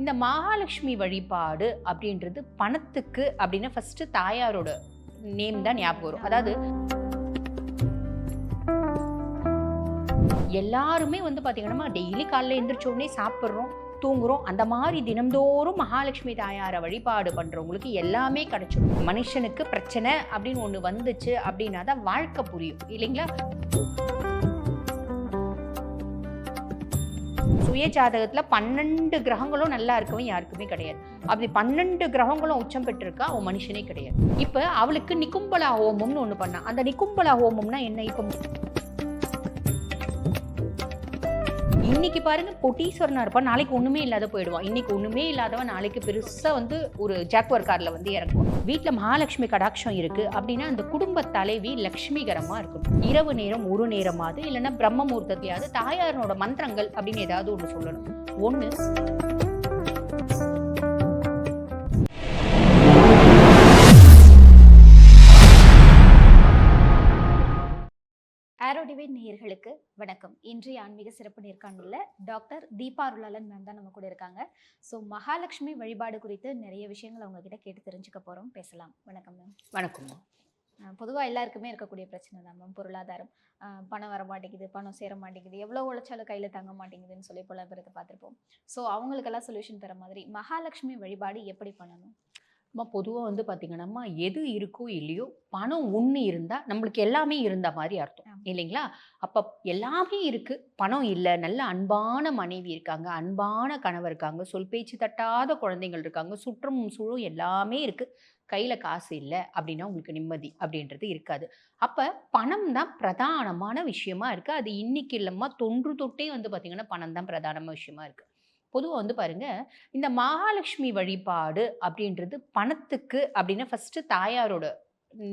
இந்த மகாலட்சுமி வழிபாடு அப்படின்றது பணத்துக்கு அப்படின்னா ஃபர்ஸ்ட் தாயாரோட நேம் தான் ஞாபகம் வரும். அதாவது எல்லாருமே வந்து பார்த்தீங்கன்னா டெய்லி காலைல எழுந்திரிச்சோடனே உடனே சாப்பிட்றோம் தூங்குறோம். அந்த மாதிரி தினம்தோறும் மகாலட்சுமி தாயாரை வழிபாடு பண்ணுறவங்களுக்கு எல்லாமே கிடைச்சிடும் மனுஷனுக்கு பிரச்சனை அப்படின்னு ஒன்று வந்துச்சு அப்படின்னா தான் வாழ்க்கை புரியும். இல்லைங்களா? சுய ஜாதகத்தில் பன்னெண்டு கிரகங்களும் நல்லா இருக்கவும் யாருக்குமே கிடையாது. அப்படி பன்னெண்டு கிரகங்களும் உச்சம் பெற்றிருக்கா அவன் மனுஷனே கிடையாது. இப்போ அவளுக்கு நிக்கும்பலா ஹோமம்னு ஒன்று பண்ணான் அந்த நிக்கும்பலா ஹோமம்னா என்ன? இப்போ இன்னைக்கு பாருங்க கொட்டீஸ்வரனா இருப்பான் நாளைக்கு ஒண்ணுமே இல்லாத போயிடுவான் இன்னைக்கு ஒண்ணுமே இல்லாதவன் நாளைக்கு பெருசா வந்து ஒரு ஜாக்வர் கார்ல வந்து இறங்குவான் வீட்டுல மகாலட்சுமி கடாட்சம் இருக்கு. அப்படின்னா அந்த குடும்ப தலைவி லட்சுமிகரமா இருக்கும் இரவு நேரம் ஒரு நேரமாவது இல்லைன்னா பிரம்ம முகூர்த்தத்தையாவது தாயாரனோட மந்திரங்கள் அப்படின்னு ஏதாவது ஒன்று சொல்லணும். ஒன்று இன்றைய ஆன்மீக சிறப்பு நேர்காணலில் டாக்டர் தீபா அருளாளன் மேம் தான் நம்ம கூட இருக்காங்க. ஸோ மகாலட்சுமி வழிபாடு குறித்து நிறைய விஷயங்கள் அவங்க கிட்ட கேட்டு தெரிஞ்சுக்க போகிறோம் பேசலாம். வணக்கம் மேம் வணக்கம் பொதுவாக எல்லாருக்குமே இருக்கக்கூடிய பிரச்சனை தான் மேம் பொருளாதாரம். பணம் வர மாட்டேங்குது பணம் சேர மாட்டேங்குது எவ்வளோ உழைச்சாலும் கையில் தங்க மாட்டேங்குதுன்னு சொல்லி பல பேருக்கு பார்த்துருப்போம். ஸோ அவங்களுக்கெல்லாம் சொல்யூஷன் தர மாதிரி மகாலட்சுமி வழிபாடு எப்படி பண்ணணும்? அம்மா பொதுவாக வந்து பார்த்தீங்கன்னா எது இருக்கோ இல்லையோ பணம் ஒன்று இருந்தால் நம்மளுக்கு எல்லாமே இருந்த மாதிரி அர்த்தம். இல்லைங்களா? அப்போ எல்லாமே இருக்கு. பணம் இல்லை. நல்ல அன்பான மனைவி இருக்காங்க. அன்பான கணவர் இருக்காங்க. சொல் பேச்சு தட்டாத குழந்தைகள் இருக்காங்க. சுற்றமும் சூழும் எல்லாமே இருக்கு. கையில் காசு இல்லை அப்படின்னா உங்களுக்கு நிம்மதி அப்படின்றது இருக்காது. அப்போ பணம் தான் பிரதானமான விஷயமா இருக்கு. அது இன்னைக்கு இல்லைம்மா. தொன்று தொட்டே வந்து பார்த்தீங்கன்னா பணம் தான் பிரதானமான விஷயமா இருக்கு. பொதுவாக வந்து பாருங்க இந்த மகாலட்சுமி வழிபாடு அப்படின்றது பணத்துக்கு அப்படின்னா ஃபர்ஸ்ட் தாயாரோட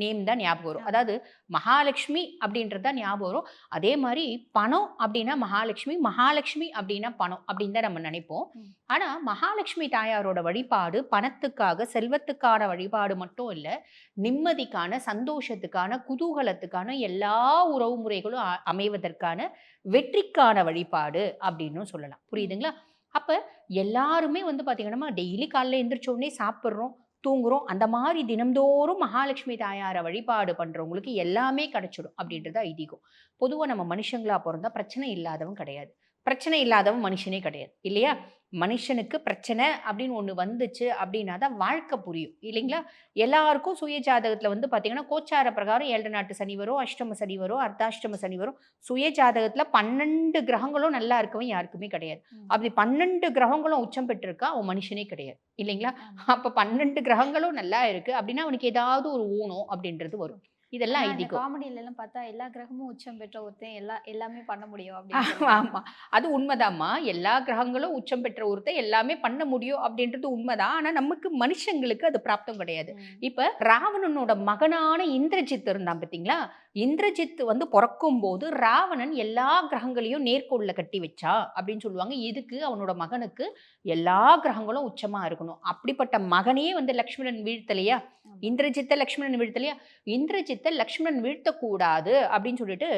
நேம் தான் ஞாபகம் வரும். அதாவது மகாலட்சுமி அப்படின்றது தான் ஞாபகம் வரும். அதே மாதிரி பணம் அப்படின்னா மகாலட்சுமி மகாலட்சுமி அப்படின்னா பணம் அப்படின்னு தான் நம்ம நினைப்போம். ம். ஆனா மகாலட்சுமி தாயாரோட வழிபாடு பணத்துக்காக செல்வத்துக்கான வழிபாடு மட்டும் இல்ல நிம்மதிக்கான சந்தோஷத்துக்கான குதூகலத்துக்கான எல்லா உறவு முறைகளும் அமைவதற்கான வெற்றிக்கான வழிபாடு அப்படின்னு சொல்லலாம். புரியுதுங்களா? அப்போ எல்லாருமே வந்து பாத்தீங்கன்னா டெய்லி காலைல எழுந்திரிச்சோடனே சாப்பிட்றோம் தூங்குறோம் அந்த மாதிரி தினம்தோறும் மகாலட்சுமி தாயாரை வழிபாடு பண்ணுறவங்களுக்கு எல்லாமே கிடச்சிடும் அப்படின்றது ஐதீகம். பொதுவாக நம்ம மனுஷங்களா பிறந்தா பிரச்சனை இல்லாதவன் கிடையாது. பிரச்சனை இல்லாதவன் மனுஷனே கிடையாது இல்லையா? மனுஷனுக்கு பிரச்சனை அப்படின்னு ஒண்ணு வந்துச்சு அப்படின்னா தான் வாழ்க்கை புரியும் இல்லைங்களா? எல்லாருக்கும் சுய ஜாதகத்துல வந்து பாத்தீங்கன்னா கோச்சார பிரகாரம் ஏழரை நாட்டு சனி வரும் அஷ்டம சனி வரும் அர்த்தாஷ்டம சனி வரும். சுய ஜாதகத்துல பன்னெண்டு கிரகங்களும் நல்லா இருக்கவன் யாருக்குமே கிடையாது. அப்படி பன்னெண்டு கிரகங்களும் உச்சம் பெற்றிருக்கா அவன் மனுஷனே கிடையாது இல்லைங்களா. அப்ப பன்னெண்டு கிரகங்களும் நல்லா இருக்கு. அப்படின்னா அவனுக்கு ஏதாவது ஒரு ஊனம் அப்படின்றது வரும். இதெல்லாம் ஐதீகம். காமெடியில எல்லாம் பார்த்தா எல்லா கிரகமும் உச்சம் பெற்ற ஒருத்தன் எல்லா எல்லாமே பண்ண முடியும் அப்படின்னு ஆமா. அது உண்மைதாம்மா. எல்லா கிரகங்களும் உச்சம் பெற்ற ஒருத்தர் எல்லாமே பண்ண முடியும் அப்படின்றது உண்மைதான். ஆனா நமக்கு மனுஷங்களுக்கு அது பிராப்தம் கிடையாது. இப்ப ராவணனோட மகனான இந்திரஜித் இருந்தான் பாத்தீங்களா இந்திரஜித் வந்து பிறக்கும் போது ராவணன் எல்லா கிரகங்களையும் நேர்கோள்ல கட்டி வச்சா அப்படின்னு சொல்லுவாங்க. இதுக்கு அவனோட மகனுக்கு எல்லா கிரகங்களும் உச்சமா இருக்கணும். அப்படிப்பட்ட மகனே வந்து லக்ஷ்மணன் வீழ்த்தலையா. இந்திரஜித்த லக்ஷ்மணன் வீழ்த்தலையா? இந்திரஜித்த லக்ஷ்மணன் வீழ்த்தக்கூடாது அப்படின்னு சொல்லிட்டு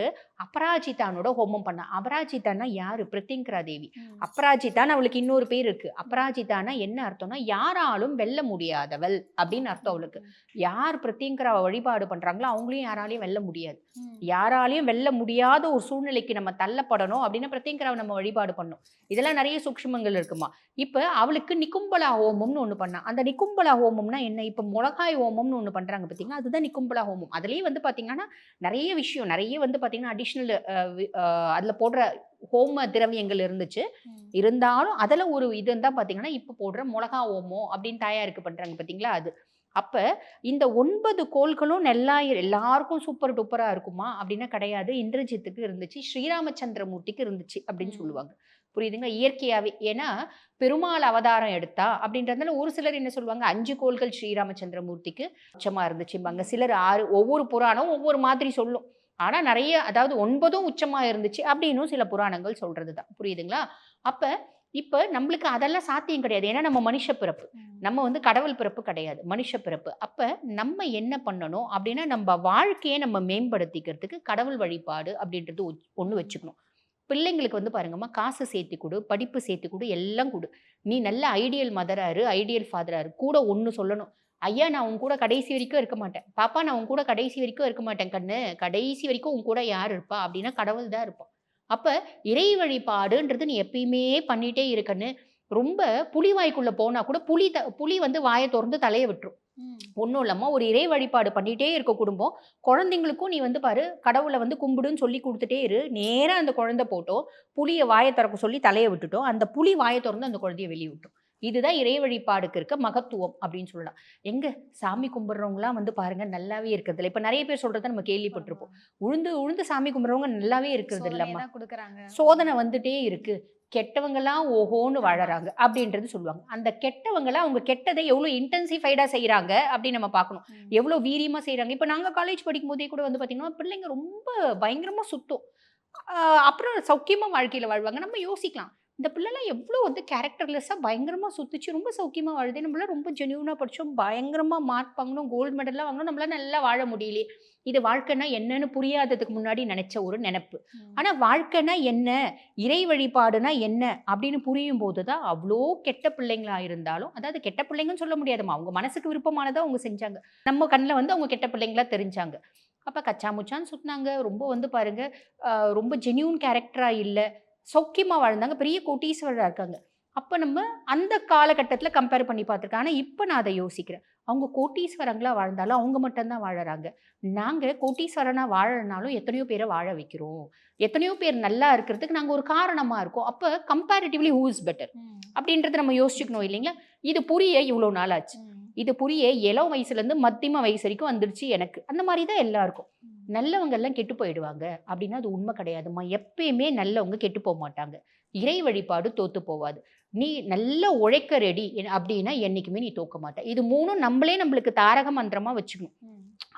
அபராஜிதானோட ஹோமம் பண்ணா. அபராஜிதானா யாரு? பிரத்யங்கரா தேவி. அபராஜிதான் அவளுக்கு இன்னொரு பேர் இருக்கு. அபராஜிதானா என்ன அர்த்தம்னா யாராலும் வெல்ல முடியாதவள் அப்படின்னு அர்த்தம் அவளுக்கு. யார் பிரத்யங்கராவை வழிபாடு பண்றாங்களோ அவங்களையும் யாராலையும் வெல்ல முடியாது. யாராலையும் வெல்ல முடியாத ஒரு சூழ்நிலைக்கு நம்ம தள்ளப்படணும் அப்படின்னா பிரத்யங்கராவை நம்ம வழிபாடு பண்ணணும் இதெல்லாம் நிறைய சூக்ஷ்மங்கள் இருக்குமா. இப்ப அவளுக்கு நிக்கும்பலா ஹோமம்னு ஒண்ணு பண்ணா. அந்த நிக்கும்பலா ஹோமம்னா என்ன? இப்ப முளகாய் ஹோமம்னு ஒண்ணு பண்றாங்க பாத்தீங்கன்னா அதுதான் நிக்கும்பலா ஹோமம். அதுலயே வந்து பாத்தீங்கன்னா நிறைய விஷயம் நிறைய வந்து பாத்தீங்கன்னா அடிஷ்னல் அதுல போடுற ஹோம திரவியங்கள் இருந்துச்சு. இருந்தாலும் அதுல ஒரு இது தான் பாத்தீங்கன்னா இப்ப போடுற மிளகா ஓமோ அப்படின்னு தயாரிக்க பண்றாங்க பாத்தீங்களா அது. அப்ப இந்த ஒன்பது கோள்களும் நல்லா எல்லாருக்கும் சூப்பர் டூப்பரா இருக்குமா? அப்படின்னா கிடையாது. இந்திரஜித்துக்கு இருந்துச்சு ஸ்ரீராமச்சந்திரமூர்த்திக்கு இருந்துச்சு அப்படின்னு. சொல்லுவாங்க. புரியுதுங்க? இயற்கையாவே. ஏன்னா பெருமாள் அவதாரம் எடுத்தா அப்படின்றதுனால ஒரு சிலர் என்ன சொல்லுவாங்க? அஞ்சு கோள்கள் ஸ்ரீராமச்சந்திரமூர்த்திக்கு உச்சமா இருந்துச்சும்பாங்க. சிலர் ஆறு ஒவ்வொரு புராணம் ஒவ்வொரு மாதிரி சொல்லும். ஆனா நிறைய அதாவது ஒன்பதும் உச்சமா இருந்துச்சு அப்படின்னும் சில புராணங்கள் சொல்றதுதான். புரியுதுங்களா? அப்ப இப்ப நம்மளுக்கு அதெல்லாம் சாத்தியம் கிடையாது. ஏன்னா நம்ம மனுஷ பிறப்பு. நம்ம வந்து கடவுள் பிறப்பு கிடையாது. மனுஷ பிறப்பு. அப்ப நம்ம என்ன பண்ணணும் அப்படின்னா நம்ம வாழ்க்கையை நம்ம மேம்படுத்திக்கிறதுக்கு கடவுள் வழிபாடு அப்படின்றது ஒ- ஒண்ணு வச்சுக்கணும். பிள்ளைங்களுக்கு வந்து பாருங்கம்மா காசு சேர்த்து கொடு படிப்பு சேர்த்து கொடு எல்லாம் கொடு. நீ நல்ல ஐடியல் மதராரு ஐடியல் ஃபாதராரு கூட ஒன்று சொல்லணும். ஐயா நான் உன் கூட கடைசி வரைக்கும் இருக்க மாட்டேன். பாப்பா நான் உன் கூட கடைசி வரைக்கும் இருக்க மாட்டேன் கண்ணு. கடைசி வரைக்கும் உன் கூட யார் இருப்பா? அப்படின்னா கடவுள் தான் இருப்பான். அப்போ இறை வழிபாடுன்றது நீ எப்பயுமே பண்ணிட்டே இருக்கன்னு ரொம்ப புலி வாய்க்குள்ளே போனால் கூட புலி த புலி வந்து வாயை திறந்து தலையை விட்டுரும். ஒன்றும் இல்லாமல் ஒரு இறை வழிபாடு பண்ணிட்டே இருக்க குடும்பம். குழந்தைங்களுக்கும் நீ வந்து பாரு கடவுளை வந்து கும்பிடுன்னு சொல்லி கொடுத்துட்டே இரு. நேராக அந்த குழந்தை போட்டோம். புளியை வாயை திறக்க சொல்லி தலையை விட்டுட்டோம். அந்த புலி வாயை திறந்து அந்த குழந்தைய வெளியே விட்டோம். இதுதான் இறை வழிபாடுக்கு இருக்க மகத்துவம் அப்படின்னு சொல்லலாம். எங்க? சாமி கும்பிட்றவங்களாம் வந்து பாருங்க நல்லாவே இருக்கிறது இப்ப நிறைய பேர் சொல்றத நம்ம கேள்விப்பட்டிருப்போம். உழுந்து உழுந்து சாமி கும்பிட்றவங்க நல்லாவே இருக்கிறது இல்லம்மா சோதனை வந்துட்டே இருக்கு. கெட்டவங்கலாம் ஓஹோன்னு வாழறாங்க அப்படின்றது சொல்லுவாங்க. அந்த கெட்டவங்களாம் அவங்க கெட்டதை எவ்வளோ இன்டென்சிஃபைடா செய்றாங்க அப்படின்னு நம்ம பார்க்கணும். எவ்வளோ வீரியமா செய்றாங்க. இப்போ நாங்க காலேஜ் படிக்கும் போதே கூட வந்து பாத்தீங்கன்னா பிள்ளைங்க ரொம்ப பயங்கரமா சுத்தம். அப்புறம் சௌக்கியமா வாழ்க்கையில வாழ்வாங்க. நம்ம யோசிக்கலாம். இந்த பிள்ளைலாம் எவ்வளோ வந்து கேரக்டர்லெஸ்ஸாக பயங்கரமாக சுத்துச்சு. ரொம்ப சௌக்கியமா வாழுது. நம்மளாம் ரொம்ப ஜென்யூனாக படிச்சோம் பயங்கரமா மார்க் வாங்கணும் கோல்டு மெடல்லாம் வாங்கணும். நம்மளால நல்லா வாழ முடியலையே. இது வாழ்க்கைன்னா என்னன்னு புரியாததுக்கு முன்னாடி நினைச்ச ஒரு நினைப்பு. ம். ஆனா வாழ்க்கைனா என்ன? இறை வழிபாடுனா என்ன? அப்படின்னு புரியும் போது தான் அவ்வளோ கெட்ட பிள்ளைங்களா இருந்தாலும் அதாவது கெட்ட பிள்ளைங்கன்னு சொல்ல முடியாதும்மா. அவங்க மனசுக்கு விருப்பமானதை அவங்க செஞ்சாங்க. நம்ம கண்ணில் வந்து அவங்க கெட்ட பிள்ளைங்களா தெரிஞ்சாங்க. அப்போ கச்சா முச்சான்னு சுத்தினாங்க. ரொம்ப வந்து பாருங்க ஆஹ் ரொம்ப ஜென்யூன் கேரக்டரா இல்லை. சௌக்கியமா வாழ்ந்தாங்க. பெரிய கோட்டீஸ்வரராக இருக்காங்க. அப்போ நம்ம அந்த காலகட்டத்தில் கம்பேர் பண்ணி பார்த்துருக்கோம். ஆனால் இப்போ நான் அதை யோசிக்கிறேன். அவங்க கோட்டீஸ்வரங்களா வாழ்ந்தாலும் அவங்க மட்டும்தான் வாழறாங்க. நாங்கள் கோட்டீஸ்வரனா வாழறனாலும் எத்தனையோ பேரை வாழ வைக்கிறோம். எத்தனையோ பேர் நல்லா இருக்கிறதுக்கு நாங்கள் ஒரு காரணமாக இருக்கோம். அப்போ கம்பேரிட்டிவ்லி ஹூ இஸ் பெட்டர். அப்படின்றத நம்ம யோசிச்சுக்கணும் இல்லைங்களா? இது புரிய இவ்வளோ நாள் ஆச்சு. இது புரிய இளம் வயசுலேருந்து மத்தியம வயசு வரைக்கும் வந்துருச்சு எனக்கு. அந்த மாதிரி தான் எல்லாருக்கும். ம். நல்லவங்க எல்லாம் கெட்டு போயிடுவாங்க. அப்படின்னா அது உண்மை கிடையாதும்மா. எப்பயுமே நல்லவங்க கெட்டு போக மாட்டாங்க. இறை வழிபாடு தோத்து போவாது. நீ நல்லா உழைக்க ரெடி அப்படின்னா என்னைக்குமே நீ தோக்க மாட்ட. இது மூணும் நம்மளே நம்மளுக்கு தாரக மந்திரமா வச்சுக்கணும்.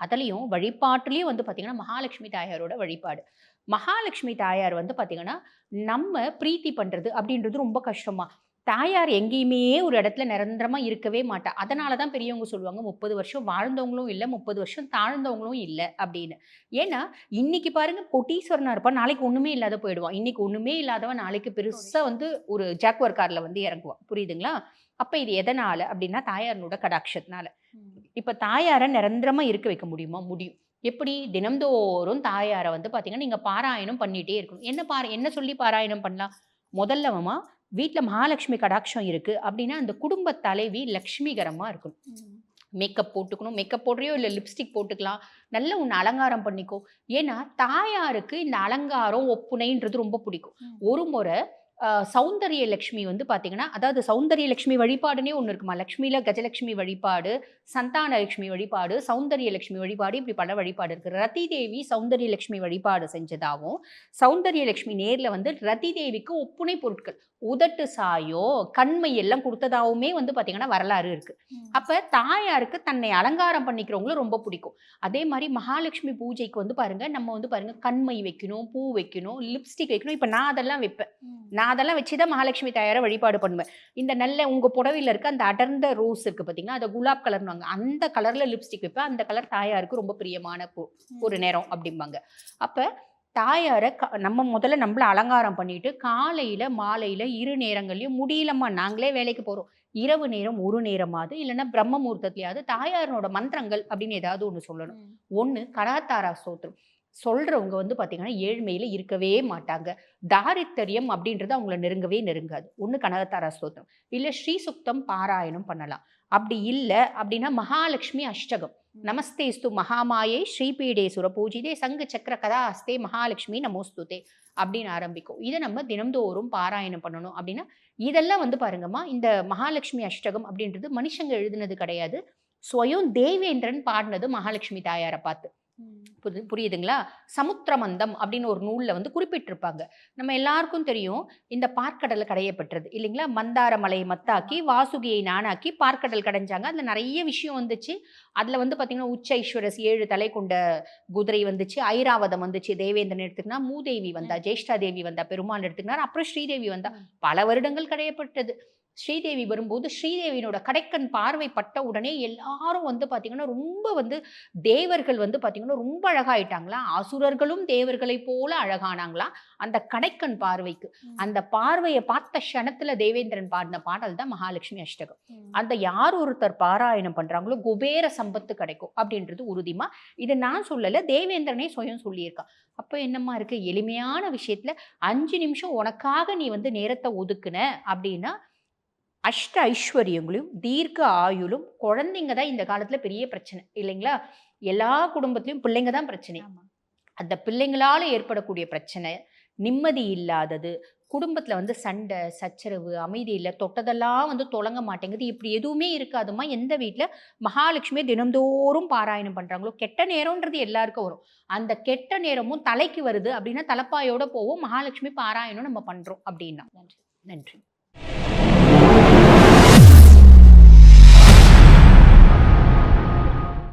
அதுலேயும் வழிபாட்டுலேயும் வந்து பார்த்தீங்கன்னா மகாலட்சுமி தாயாரோட வழிபாடு. மகாலட்சுமி தாயார் வந்து பார்த்தீங்கன்னா நம்ம பிரீத்தி பண்ணுறது அப்படின்றது ரொம்ப கஷ்டமா. தாயார் எங்கேயுமே ஒரு இடத்துல நிரந்தரமா இருக்கவே மாட்டா. அதனால தான் பெரியவங்க சொல்லுவாங்க முப்பது வருஷம் வாழ்ந்தவங்களும் இல்லை முப்பது வருஷம் தாழ்ந்தவங்களும் இல்லை அப்படின்னு. ஏன்னா இன்னைக்கு பாருங்க கொட்டீஸ்வரனா இருப்பான் நாளைக்கு ஒண்ணுமே இல்லாத போயிடுவான் இன்னைக்கு ஒண்ணுமே இல்லாதவன் நாளைக்கு பெருசா வந்து ஒரு ஜாக்வர் கார்ல வந்து இறங்குவான் புரியுதுங்களா? அப்ப இது எதனால அப்படின்னா தாயாரனோட கடாட்சத்தினால. இப்ப தாயாரை நிரந்தரமா இருக்க வைக்க முடியுமா? முடியும். எப்படி? தினம்தோறும் தாயாரை வந்து பாத்தீங்கன்னா நீங்க பாராயணம் பண்ணிட்டே இருக்கணும். என்ன பார என்ன சொல்லி பாராயணம் பண்ணலாம்? முதல்லவமா வீட்டில் மகாலட்சுமி கடாட்சம் இருக்கு அப்படின்னா அந்த குடும்ப தலைவி லக்ஷ்மிகரமா இருக்கணும். மேக்கப் போட்டுக்கணும். மேக்கப் போடுறியோ இல்லை லிப்ஸ்டிக் போட்டுக்கலாம். நல்ல உன்னை அலங்காரம் பண்ணிக்கோ. ஏன்னா தாயாருக்கு இந்த அலங்காரம் ஒப்புனைன்றது ரொம்ப பிடிக்கும். ஒரு முறை சௌந்தரிய லக்ஷ்மி வந்து பாத்தீங்கன்னா அதாவது சௌந்தரிய லக்ஷ்மி வழிபாடுனே ஒன்று இருக்குமா? லக்ஷ்மியில கஜலட்சுமி வழிபாடு சந்தான லட்சுமி வழிபாடு சௌந்தரிய லட்சுமி வழிபாடு இப்படி பல வழிபாடு இருக்கு. ரதி தேவி சௌந்தரிய லட்சுமி வழிபாடு செஞ்சதாகவும் சௌந்தரிய லட்சுமி நேர்ல வந்து ரதி தேவிக்கு ஒப்புனை பொருட்கள் உதட்டு சாயோ கண்மை எல்லாம் கொடுத்ததாவுமே வந்து பாத்தீங்கன்னா வரலாறு இருக்கு. ம். அப்ப தாயாருக்கு தன்னை அலங்காரம் பண்ணிக்கிறவங்களும் ரொம்ப பிடிக்கும். அதே மாதிரி மகாலட்சுமி பூஜைக்கு வந்து பாருங்க நம்ம வந்து பாருங்க கண்மை வைக்கணும் பூ வைக்கணும் லிப்ஸ்டிக் வைக்கணும் இப்ப நான் அதெல்லாம் வைப்பேன். ம். நான் அதெல்லாம் வச்சுதான் மகாலட்சுமி தாயாரை வழிபாடு பண்ணுவேன். இந்த நல்ல உங்க புடவையில இருக்க அந்த அடர்ந்த ரோஸ் இருக்கு பாத்தீங்கன்னா அதை குலாப் கலர்னுவாங்க அந்த கலர்ல லிப்ஸ்டிக் வைப்பேன். அந்த கலர் தாயாருக்கு ரொம்ப பிரியமான ஒரு நேரம் அப்படிம்பாங்க. அப்ப தாயாரை க- நம்ம முதல்ல நம்மள அலங்காரம் பண்ணிட்டு காலையில மாலையில இரு நேரங்கள்லயும் முடியலம்மா நாங்களே வேலைக்கு போறோம். இரவு நேரம் ஒரு நேரமாவது இல்லைன்னா பிரம்ம முகூர்த்தத்திலேயாவது தாயாரனோட மந்திரங்கள் அப்படின்னு ஏதாவது ஒன்று சொல்லணும். ஒன்று கராத்தாரா ஸ்தோத்திரம். சொல்றவங்க வந்து பாத்தீங்கன்னா ஏழ்மையில இருக்கவே மாட்டாங்க. தாரித்தரியம் அப்படின்றது அவங்கள நெருங்கவே நெருங்காது. ஒன்று கனகத்தாரா ஸ்தோத்திரம். இல்லை ஸ்ரீ சுக்தம் பாராயணம் பண்ணலாம். அப்படி இல்லை அப்படின்னா மகாலட்சுமி அஷ்டகம். நமஸ்தேஸ்து மகாமாயே ஸ்ரீபீடே சுரபூஜிதே சங்கு சக்கர கதா அஸ்தே மகாலட்சுமி நமோஸ்துதே அப்படின்னு ஆரம்பிக்கும். இதை நம்ம தினம்தோறும் பாராயணம் பண்ணணும் அப்படின்னா இதெல்லாம் வந்து பாருங்கம்மா இந்த மகாலட்சுமி அஷ்டகம் அப்படின்றது மனுஷங்க எழுதுனது கிடையாது. ஸ்வயம் தேவேந்திரன் பாடினது மகாலட்சுமி தாயாரை பார்த்து. புரி- புரியுதுங்களா? சமுத்திரமந்தம் அப்படின்னு ஒரு நூல்ல வந்து குறிப்பிட்டிருப்பாங்க. நம்ம எல்லாருக்கும் தெரியும் இந்த பார்க்கடலை கடையப்பட்டது இல்லைங்களா? மந்தார மலையை மத்தாக்கி வாசுகியை நானாக்கி பார்க்கடல் கடைஞ்சாங்க. அதுல நிறைய விஷயம் வந்துச்சு. அதுல வந்து பாத்தீங்கன்னா உச்ச ஐஸ்வரஸ் ஏழு தலை கொண்ட குதிரை வந்துச்சு. ஐராவதம் வந்துச்சு. தேவேந்திரன் எடுத்துக்கினா மூதேவி வந்தா ஜேஷ்டா தேவி வந்தா பெருமாள் எடுத்துக்கினார். அப்புறம் ஸ்ரீதேவி வந்தா. பல வருடங்கள் கடையப்பட்டது. ஸ்ரீதேவி வரும்போது ஸ்ரீதேவியினோட கடைக்கண் பார்வை பட்ட உடனே எல்லாரும் வந்து பாத்தீங்கன்னா ரொம்ப வந்து தேவர்கள் வந்து பாத்தீங்கன்னா ரொம்ப அழகாயிட்டாங்களா? அசுரர்களும் தேவர்களை போல அழகானாங்களாம் அந்த கடைக்கண் பார்வைக்கு. அந்த பார்வையை பார்த்த க்ஷணத்துல தேவேந்திரன் பாடின பாடல் தான் மகாலட்சுமி அஷ்டகம். அந்த யார் ஒருத்தர் பாராயணம் பண்றாங்களோ குபேர சம்பத்து கிடைக்கும் அப்படின்றது உறுதிமா. இதை நான் சொல்லல தேவேந்திரனே சுயம் சொல்லியிருக்கான் அப்போ என்னம்மா இருக்கு? எளிமையான விஷயத்துல அஞ்சு நிமிஷம் உனக்காக நீ வந்து நேரத்தை ஒதுக்குன அப்படின்னா அஷ்ட ஐஸ்வர்யங்களையும் தீர்க்க ஆயுளும் குழந்தைங்க தான் இந்த காலத்துல பெரிய பிரச்சனை இல்லைங்களா? எல்லா குடும்பத்திலயும் பிள்ளைங்க தான் பிரச்சனை. அந்த பிள்ளைங்களால ஏற்படக்கூடிய பிரச்சனை நிம்மதி இல்லாதது குடும்பத்துல வந்து சண்டை சச்சரவு அமைதி இல்லை தொட்டதெல்லாம் வந்து தொடங்க மாட்டேங்குது. இப்படி எதுவுமே இருக்காதுமா எந்த வீட்ல மகாலட்சுமி தினந்தோறும் பாராயணம் பண்றாங்களோ கெட்ட நேரம்ன்றது எல்லாருக்கும் வரும். அந்த கெட்ட நேரமும் தலைக்கு வருது அப்படின்னா தலைப்பாயோட போவோம் மகாலட்சுமி பாராயணம் நம்ம பண்றோம் அப்படின்னா. நன்றி. நன்றி.